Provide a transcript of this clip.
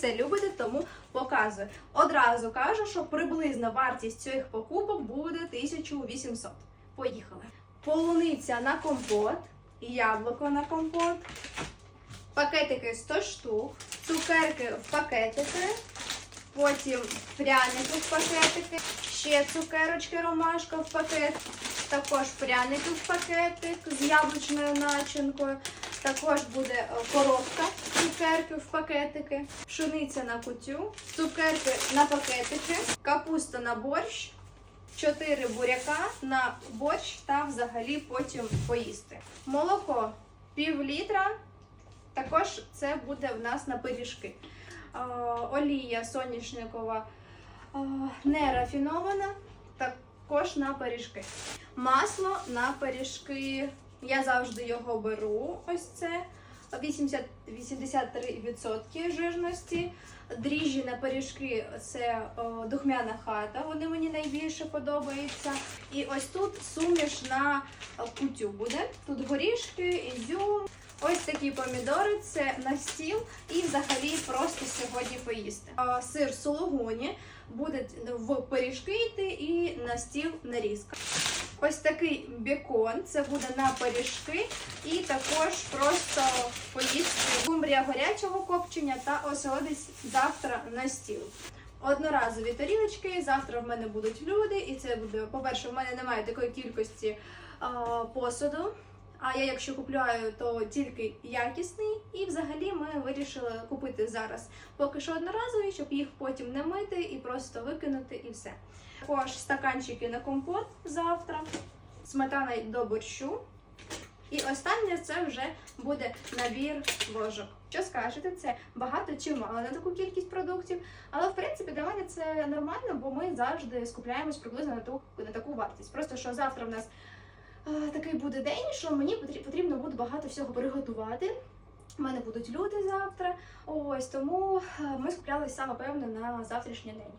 це любите, тому показую. Одразу кажу, що приблизна вартість цих покупок буде 1800. Поїхали. Полуниця на компот, яблуко на компот, пакетики 100 штук, цукерки в пакетики, потім пряники в пакетики, ще цукерочки ромашка в пакет, також пряники в пакетик з яблучною начинкою. Також буде е, коробка цукерки в пакетики, пшениця на кутю, цукерки на пакетики, капуста на борщ, 4 буряка на борщ та взагалі потім поїсти. Молоко пів літра. Також це буде в нас на пиріжки. Е, Олія соняшникова е, не рафінована, також на пиріжки. Масло на пиріжки. Я завжди його беру. Ось це 80, 83% жирності. Дріжджі на пиріжки це о, духмяна хата. Вони мені найбільше подобаються. І ось тут суміш на кутю буде. Тут горішки, ізюм. Ось такі помідори, це на стіл і взагалі просто сьогодні поїсти. А, Сир сулугуні буде в пиріжки йти і на стіл нарізка. Ось такий бекон, це буде на пиріжки і також просто поїсти кумбрія гарячого копчення та оселедець завтра на стіл. Одноразові тарілочки, завтра в мене будуть люди, і це буде, по-перше, в мене немає такої кількості а, посуду. А я якщо купляю, то тільки якісний. І взагалі ми вирішили купити зараз поки що одноразові, щоб їх потім не мити і просто викинути і все. Також стаканчики на компот завтра, сметана до борщу. І останнє це вже буде набір ложок. Що скажете, це багато чи мало на таку кількість продуктів. Але в принципі для мене це нормально, бо ми завжди скупляємось приблизно на ту на таку вартість. Просто що завтра в нас такий буде день, що мені потрібно буде багато всього приготувати. У мене будуть люди завтра. Ось тому е, ми скуплялися саме певно на завтрашній день.